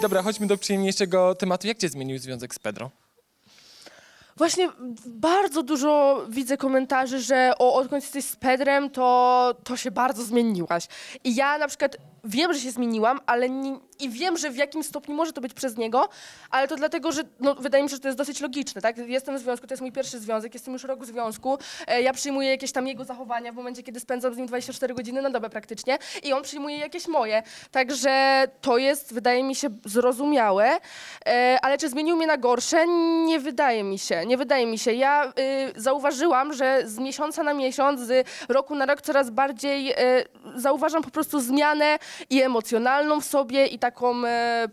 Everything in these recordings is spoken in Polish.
dobra, chodźmy do przyjemniejszego tematu. Jak cię zmienił związek z Pedro? Właśnie bardzo dużo widzę komentarzy, że o, odkąd jesteś z Pedrem, to, to się bardzo zmieniłaś. I ja na przykład wiem, że się zmieniłam, ale nie, i wiem, że w jakim stopniu może to być przez niego, ale to dlatego, że no, wydaje mi się, że to jest dosyć logiczne, tak? Jestem w związku, to jest mój pierwszy związek, jestem już rok w związku, e, ja przyjmuję jakieś tam jego zachowania w momencie, kiedy spędzam z nim 24 godziny na dobę praktycznie i on przyjmuje jakieś moje. Także to jest, wydaje mi się, zrozumiałe, e, ale czy zmienił mnie na gorsze? Nie wydaje mi się, nie wydaje mi się. Ja y, zauważyłam, że z miesiąca na miesiąc, z roku na rok coraz bardziej y, zauważam po prostu zmianę i emocjonalną w sobie i taką e,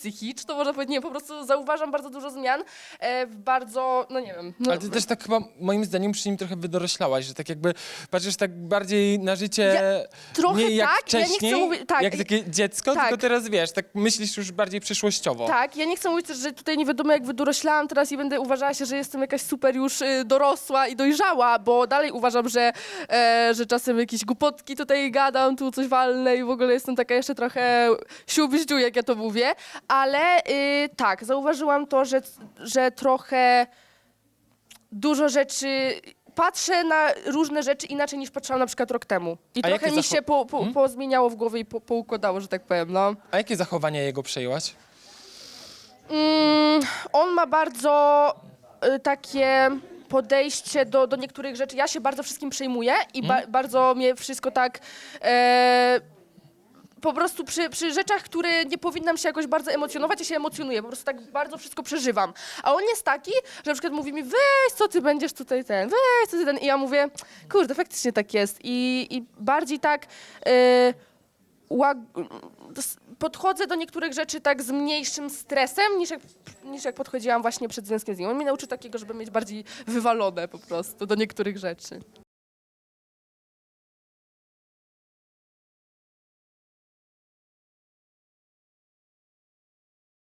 psychiczną, można powiedzieć, nie, po prostu zauważam bardzo dużo zmian e, w bardzo, no nie wiem. No, Ale ty też tak chyba, moim zdaniem, przy nim trochę wydoroślałaś, że tak jakby patrzysz tak bardziej na życie trochę nie jak tak, ja nie chcę wcześniej, mówić- tak. jak takie dziecko, Tak. tylko teraz wiesz, tak myślisz już bardziej przyszłościowo. Tak, ja nie chcę mówić że tutaj nie wiadomo jak wydoroślałam teraz i będę uważała się, że jestem jakaś super już y, dorosła i dojrzała, bo dalej uważam, że, e, że czasem jakieś głupotki tutaj gadam, tu coś walnę i w ogóle jestem taka jeszcze trochę siubździu, jak ja to mówię, ale y, tak, zauważyłam to, że, że trochę dużo rzeczy... Patrzę na różne rzeczy inaczej niż patrzyłam na przykład rok temu. I A trochę jakie mi zacho- się po, po, pozmieniało w głowie i po, poukładało, że tak powiem, no. A jakie zachowania jego przejęłaś? Mm, on ma bardzo y, takie podejście do, do niektórych rzeczy. Ja się bardzo wszystkim przejmuję i ba- bardzo mnie wszystko tak. E, po prostu przy, przy rzeczach, które nie powinnam się jakoś bardzo emocjonować, ja się emocjonuję, po prostu tak bardzo wszystko przeżywam. A on jest taki, że na przykład mówi mi, weź, co ty będziesz tutaj ten, weź, co ty ten. I ja mówię, kurde, faktycznie tak jest. I, i bardziej tak s- podchodzę do niektórych rzeczy tak z mniejszym stresem, niż jak, niż jak podchodziłam właśnie przed związkiem z nim. On mnie nauczył takiego, żeby mieć bardziej wywalone po prostu do niektórych rzeczy.